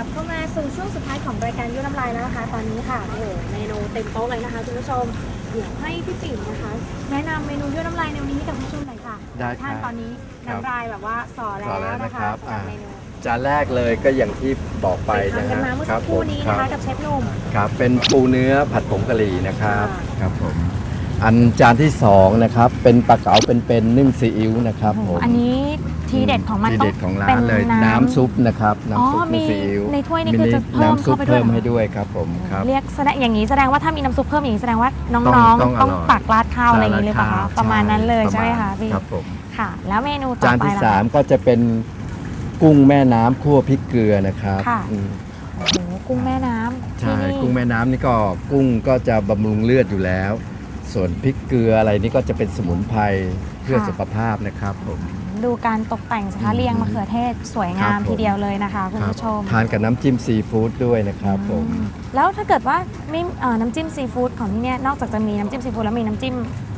ของรายการยุ่น้ำลายแล้วนะคะ ตอนนี้ค่ะโอ้โหเมนูเต็มโต๊ะเลยนะคะคุณผู้ชมเดี๋ยวให้พี่ปิ่นนะคะ แนะนำเมนูยุ่น้ำลายในวันนี้ให้กับคุณผู้ชมหน่อยค่ะได้ครับท่านตอนนี้ครับน้ำลายแบบว่าสอแล้สอวแล้วนะนะคคะรับสำหรับอ่าเมนูจานแรกเลยก็อย่างที่บอกไปไปนะทำกันฮะมาเมื่อคสัรักบครู่ผมนี้คนะรัคะบกับเชฟหนุ่ม ครับเป็นปูเนื้อผัดผงกะหรี่นะครับค่ะ ครับผมอันจานที่สองนะครับเป็นปลาเก๋าเป็นๆนึ่งซีอิ๊วนะครับโอ้โหผมอันนี้ ทีเด็ดของมันทีต้อเด็งดของร้าเป็นเลยน้ำน้ำซุปนะครับอ๋อน้ำซุปมีนึ่งซีอิ๊วในถ้วยนี่คือจะมีเพิ่มน้ำซุปเข้าไปด้วยเพิ่มให้ด้วยครับผมครับ เรียกแสดงอย่างนี้แสดงว่าถ้ามีน้ำซุปเพิ่มอย่างนี้แสดงว่าน้ต้อองงๆต้องต้องอร่อยตักราดข้าวอะไรอย่างนี้หรือเปล่าคะประมาณนั้นเลยใช่ไหมคะพี่ครับผมค่ะ แล้วเมนูต่อจานไปที่ล่ะสามก็จะเป็นกุ้งแม่น้ำคั่วพริกเกลือนะครับค่ะ อืมโอ้โหกุ้งแม่น้ำใช่ที่นี่กุ้งแม่น้ำนี่ก็กุ้งก็จะบำรุงเลือดอยู่แล้ว ส่วนพริกเกลืออะไรนี่ก็จะเป็นสมุนไพรเพื่อสุขภาพนะครับผม ดูการตกแต่งสิคะอืมเรียงมะเขือเทศสวยงามครับผม ทีเดียวเลยนะคะคุณครับผู้ชมทานกับน้ำจิ้มซีฟู้ดด้วยนะครับผมอืมแล้วถ้าเกิดว่าไม่เอ่อน้ำจิ้มซีฟู้ดของที่เนี่ยนอกจากจะมีน้ำจิ้มซีฟู้ดแล้วมีน้ำจิ้ม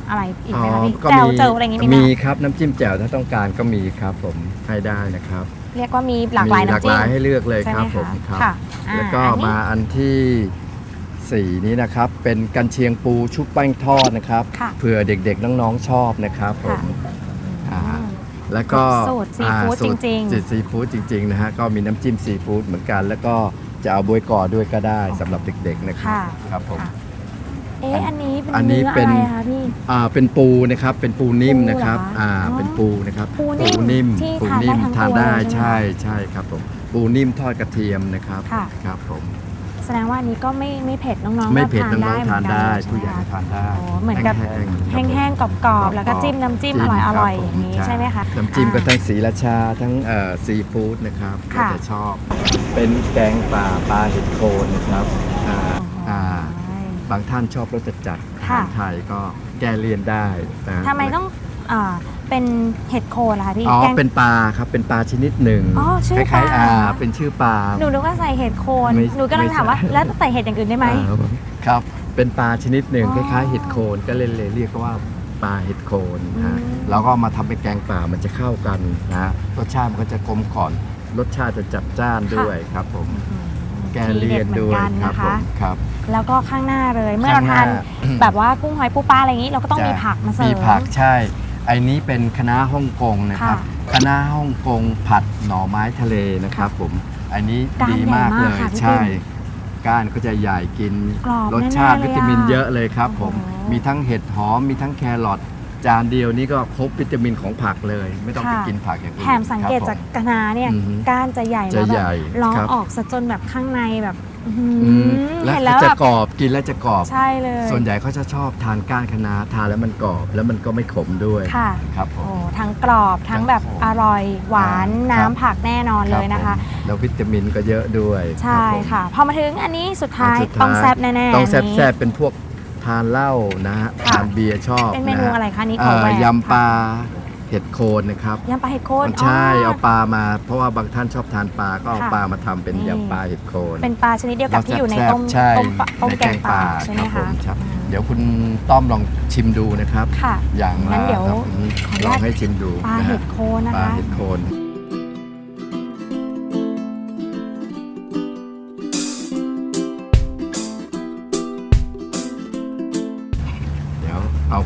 อะไรอีกไหมคะพี่ก็แจ่วมีเจออะไรอย่างงี้มีไหมมีครับน้ำจิ้มแจ่วถ้าต้องการก็มีครับผมให้ได้นะครับเรียกว่ามีหลากหลายมีหลากน้ำจิ้หมลายให้เลือกเลยใช่คไหรับมผคะมครับค่ะอ่แล้วก็อันนี้มาอันที่สี่นี้นะครับ เป็นกันเชียงปูชุบแป้งทอดนะครับค่ะ เผื่อเด็กๆน้องๆชอบนะครับผมค่ะอ่าอืม แล้วก็สูตรซีฟู้ดอ่าสูตจริงๆสูตรซีฟู้ดจริงๆนะฮะก็มีน้ำจิ้มซีฟู้ดเหมือนกัน แล้วก็จะเอาบวยก่อด้วยก็ได้สำหรับเด็กๆนะครับค่ะครับผมค่ะเอ๊ะอันนี้เป็นอันนี้เนื้อเป็นอะไรคะพี่อ่าเป็นปูนะครับเป็นปูนิ่มปูเหรอนะครับคะอ่าอ๋อเป็นปูนะครับปูนิ่มที่ปูทานได้นิ่มทั้งทานตัวได้เลยใช่ใช่ไหมใช่ครับผมปูนิ่มทอดกระเทียมนะครับค่ะครับผม แสดงว่าอันนี้ก็ไม่ไม่เผ็ดน้องๆไม่ก็เผ็ดทานน้ได้องเหๆมืทาอนนกันได้ใช่ผู้ไหมใหญ่คะทานได้โอ้เหมือนกับแห้งๆครับผมแห้งๆกรอบๆแล้วก็จิ้มน้ำจิ้มอร่อยอร่อยๆอย่างนี้ใช่ไหมคะน้ำจิ้มก็อ่าทั้งสีราชาทั้งเอ่อซีฟู้ดนะครับค่ะก็จะชอบ เป็นแกงป่าปลาเห็ดโคนนะครับอ่าอ่าบางท่านชอบรสจัดจัดๆอาค่ะหารไทยก็แก้เลี่ยนได้นะทำไมต้องอ่าเป็นเห็ดโคนล่ะคะพี่อ๋อแกง เป็นปลาครับเป็นปลาชนิดหนึ่งอ๋อชื่อคล้ายๆปลาอ่าเป็นชื่อปลา หนูนึกว่าใส่เห็ดโคน ไม่หนูกำลังถามว่า ไม่ใช่ แล้วใส่เห็ดอย่างอื่นได้ไหม อ่าครับเป็นปลาชนิดหนึ่งอ๋คอล้ายๆเห็ดโคนก็เลยเลยเรียกว่าปลาเห็ดโคนนะฮะอืม แล้วก็เอามาทำเป็นแกงป่ามันจะเข้ากันนะฮะรสชาติมันก็จะกลมกล่อมรสชาติจะจัดจ้านด้วยครับผมอืมแกเลียนด้วยทีเด็ครับเหมือนกันนะผมคะครับ แล้วก็ข้างหน้าเลย เมื่อเราข้างหทานแบบว่ากุ้งหอยปูปลาอะไรอย่างนี้ เราก็ต้องมีผักมาเสริม มีผักใช่ ไอ้นี้เป็นคณะน้าฮ่องกงนะครับค่ะคณะน้าฮ่องกงผัดหน่อไม้ทะเลนะครับ ผมอันนี้ก้านดีมากใหญ่เลมากยค่ะพี่ใช่ปิ้งก้านก็จะใหญ่กินกรอบรสชาติแน่ๆเลยวิตามินอะเยอะเลยครับ ผมโอ้โหมีทั้งเห็ดหอมมีทั้งแครอทจานเดียวนี้ก็ครบวิตามินของผักเลย ไม่ต้องไปค่ะกินผักอย่างอื่นแถมสังเกตครับจากผมกะนาเนี่ยอือฮึก้านจะใหญ่จะแล้วแบใหญ่บร้องครับออกซะจนแบบข้างในแบบ อื้อหืออืมและเห็นแล้วจะแบบกรอบกินแล้วจะกรอบ ใช่เลย ส่วนใหญ่เขาจะชอบทานก้านคะน้าทานแล้วมันกรอบ แล้วมันก็ไม่ขมด้วยค่ะ ครับผโอ้ม ทั้งกรอบทั้งแบบครับผมอร่อย หวานครับ น้ำผักแน่นอนเลยนะคะ รับผมแล้ววิตามินก็เยอะด้วยใช่รับผมค่ะ พอมาถึงอันนี้สุดท้ายนสุดต้องแซบแน่ๆต้องแซบอันนี้แซบเป็นพวกทานเหล้านะฮะค่ะ ทานเบียร์ชอบเป็นเมนูฮอะไรคะนี่ขเอ่ออแหวกยำปลา เห็ดโคนนะครับยำปลาเห็ดโคนใช่อ๋อเอาปลามา เพราะว่าบางท่านชอบทานปลาก็เอาค่ะปลามาทำเป็นนี่ยำปลาเห็ดโคนเป็นปลาชนิดเดียวกับที่อยู่ในแซ่บๆต้มใช่ต้มปลาต้มในแกงปลาใช่ไหมรับคะผรับเดี๋ยวคุณต้อมลองชิมดูนะครับค่ะอย่างงั้ละนเดี๋ยวครับอืมขออนุลญาอตงให้ชิมดูปลานะเห็ฮะดโคนนะปลาคะเห็ดโคน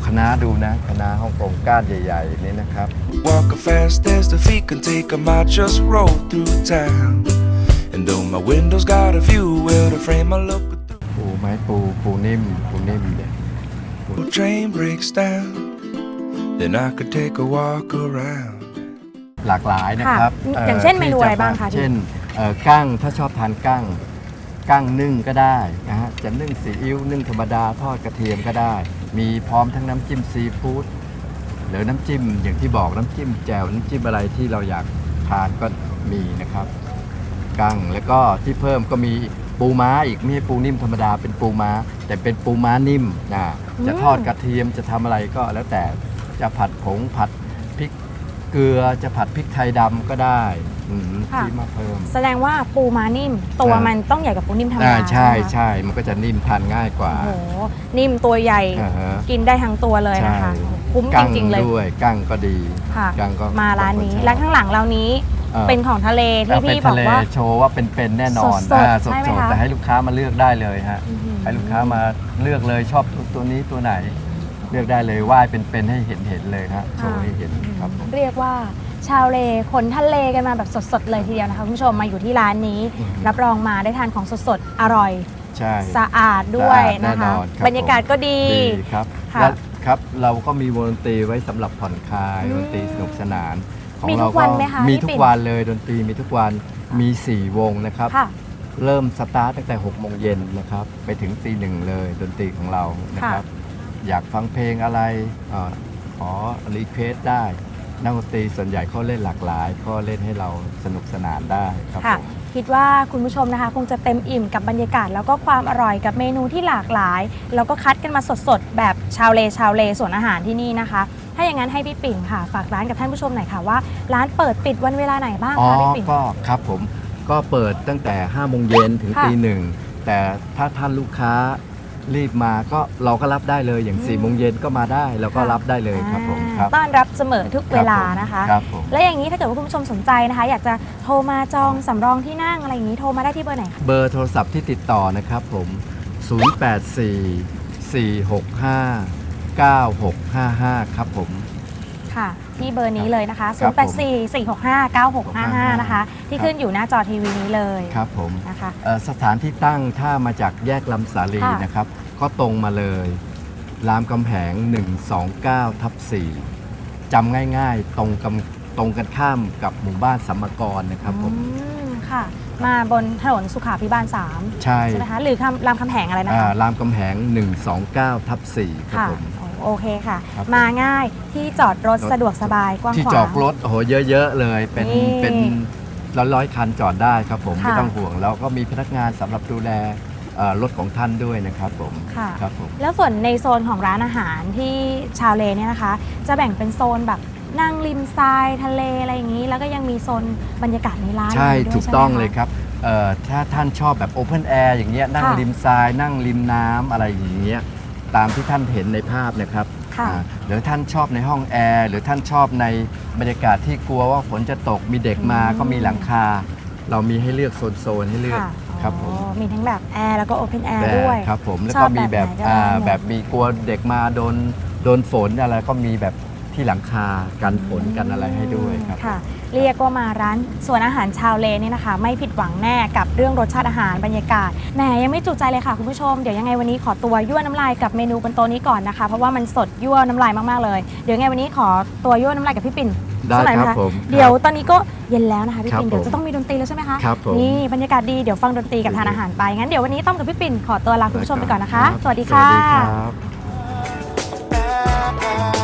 คณะน้าดูนะคณะน้าฮ่องกงก้านใหญ่ๆนี่นะครับ Walk as fast as the feet can take 'em. I just roll through town. And though my window's got a view, well, the frame I look through, ปูไม้ปูปูนิ่มปูนิ่มเนี่ย the train breaks down. Then I could take a walk around. หลากหลายนะครับค่ะอย่างเช่นเมนูอะไรบ้างคะที่จเช่นเอ่อกั้งถ้าชอบทานกั้ง กั้งนึ่งก็ได้นะฮะจะนึ่งซีอิ๊วนึ่งธรรมดาทอดกระเทียมก็ได้ มีพร้อมทั้งน้ำจิ้มซีฟู้ดหรือน้ำจิ้มอย่างที่บอกน้ำจิ้มแจ่วน้ำจิ้มอะไรที่เราอยากทานก็มีนะครับกั้งแล้วก็ที่เพิ่มก็มีปูม้าอีกไม่ใช่ปูนิ่มธรรมดาเป็นปูม้า แต่เป็นปูม้านิ่มนะจะทอดกระเทียมจะทำอะไรก็แล้วแต่จะผัดผงผัดพริก เกลือจะผัดพริกไทยดำก็ได้อืมค่ะ ที่มาเพิ่ม แสดงว่าปูม้านิ่ม ตัวอ่ามัมันต้องใหญ่กว่าปูนิ่มธรรมอ่าดาใช่ไหมคะใช่ มันก็จะนิ่มทานง่ายกว่าโอ้โหนิ่มตัวใหญ่อ่าฮะ กินได้ทั้งตัวเลยนะคะ ใช่ คุ้มจกั้งริงๆเลยด้วยกั้งก็ดีค่ะ กั้งก็มาร้านนี้บงคชอบและข้างหลังเรานี้เออเป็นของทะเลที่เอาเป็พี่นบอทะกเลว่า โชว์ว่าเป็นๆแน่นอนสดๆอ่าสใช่ไหมดๆคะ แต่ให้ลูกค้ามาเลือกได้เลยฮะอื้อหือให้ลูกค้ามาเลือกเลยชอบตัวนี้ตัวไหน เลือกได้เลยว่ายเป็นๆให้เห็นเห็นๆเลยฮะโชว์ให้เห็นครับผม เรียกว่าชาวเลขนทะเลกันมาแบบสดๆเลยทีเดียวนะคะคุณผู้ชมมาอยู่ที่ร้านนี้ อืม รับรองมาได้ทานของสดๆอร่อย ใช่ สะอาดด้วยสะอาดแน่นะนคะอนครับ บรรยากาศก็ดี ดีครับค่ะ และครับเราก็มีวงดนตรีไว้สำหรับผ่อนคลายอืมดนตรีสนุกสนานมีทุกวันไหมคะมีพี่ทุปิ่กนวันเลยดนตรีมีทุกวันมี 4 วงนะครับ ค่ะ เริ่มสตาร์ตตั้งแต่6โมงเย็นนะครับ ไปถึงตีหนึ่งเลยดนตรีของเรานะครับ อยากฟังเพลงอะไรเออขอรีเควสได้ นักดนตรีส่วนใหญ่เขาเล่นหลากหลายก็เล่นให้เราสนุกสนานได้ครับค่ะผมคิดว่าคุณผู้ชมนะคะคงจะเต็มอิ่มกับบรรยากาศ แล้วก็ความอร่อยกับเมนูที่หลากหลาย แล้วก็คัดกันมาสดๆ แบบชาวเลชาวเลส่วนอาหารที่นี่นะคะ ถ้าอย่างนั้นให้พี่ปิ่นค่ะ ฝากร้านกับท่านผู้ชมหน่อยค่ะว่า ร้านเปิดปิดวันเวลาไหนบ้างอ๋อคะพี่ปิ่นก็ครับผมก็เปิดตั้งแต่5โมงเย็นถึงค่ะตีหนึ่งแต่ถ้าท่านลูกค้า รีบมาก็เราก็รับได้เลยอย่างอืม4ี่โมงเย็นก็มาได้เราก็ค่ะรับได้เลยครับผมครับ ต้อนรับเสมอทุกเวลานะคะ ครับผมและอย่างนี้ถ้าเกิดว่าคุณผู้ชมสนใจนะคะ อยากจะโทรมาจองสำรองที่นั่งอะไรอย่างนี้โทรมาได้ที่เบอร์ไหนคะเบอร์โทรศัพท์ที่ติดต่อนะครับผม 084 465 9655 ครับผมค่ะ ที่เบอร์นี้เลยนะคะครับผม084 465 9655 นะคะ ที่ขึ้นอยู่หน้าจอทีวีนี้เลยครับผมนะคะเอ่อสถานที่ตั้งถ้ามาจากแยกลำสาลีค่ะนะครับ ก็ตรงมาเลยรามคำแหง 129ทับ4จำง่ายๆ ตรงกันตรงกันข้ามกับหมู่บ้านสัมมกรนะครับผมอืมค่ะมาบนถนนสุขาพิบาล 3 ใช่ใช่ไหมคะหรือคำรามคำแหงอะไรนะอ่าคะรามคำแหง 129ทับ4ครับค่ะผม โอโอเคค่ะ ครับ มาง่ายที่จอดรถรถสะดวกสบายกว้างที่ขวางจอดรถโอ้โหเยอะๆเลย เป็นนี่เป็นร้อยร้อยๆคันจอดได้ครับผมค่ะไม่ต้องห่วงแล้วก็มีพนักงานสำหรับดูแลเอ่อรถของท่านด้วยนะครับผมค่ะ ครับผมแล้วส่วนในโซนของร้านอาหารที่ชาวเลเนี่ยนะคะ จะแบ่งเป็นโซนแบบนั่งริมทรายทะเลอะไรอย่างนี้ แล้วก็ยังมีโซนบรรยากาศในร้านใช่ด้วยถูกต้องใช่ไหมคะเลยครับเอ่อถ้าท่านชอบแบบโอเพนแอร์อย่างเงี้ยนั่งค่ะริมทรายนั่งริมน้ำอะไรอย่างเงี้ย ตามที่ท่านเห็นในภาพนะครับค่ะ อ่าหรือท่านชอบในห้องแอร์หรือท่านชอบในบรรยากาศที่กลัวว่าฝนจะตกมีเด็กมาอืมก็มีหลังคา เรามีให้เลือกโซนๆให้เลือกค่ะครับผม อ๋อมีทั้งแบบแอร์แล้วก็โอเพนแอร์แต่ด้วย ครับผมแล้วชอก็บมีแบบแบบไหนก็อ่าได้หมด แบบมีกลัวเด็กมาโดนโดนฝนอะไรก็มีแบบที่หลังคากันฝนกันอะไรให้ด้วยครับ ค่ะ เรียกว่ามาร้านส่วนอาหารชาวเลเนี่ยนะคะ ไม่ผิดหวังแน่กับเรื่องรสชาติอาหารบรรยากาศแหมยังไม่จุใจเลยค่ะคุณผู้ชมเดี๋ยวยังไงวันนี้ขอตัวยั่วน้ำลายกับเมนูบนโต๊ะนี้ก่อนนะคะ เพราะว่ามันสดยั่วน้ำลายมากๆเลย เดี๋ยวยังไงวันนี้ขอตัวยั่วน้ำลายกับพี่ปิ่นได้สักหน่อยครับนะคะผมเดี๋ยวตอนนี้ก็เย็นแล้วนะคะพี่ปิ่นครับผมเดี๋ยวจะต้องมีดนตรีแล้วใช่ไหมคะครับผม นี่บรรยากาศดีเดี๋ยวฟังดนตรีกับทานอาหารไปงั้นเดี๋ยววันนี้ต้อมกับพี่ปิ่นขอตัวลาคุณผู้ชมไปก่อนนะคะ สวัสดีค่ะ สวัสดีครับ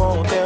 won't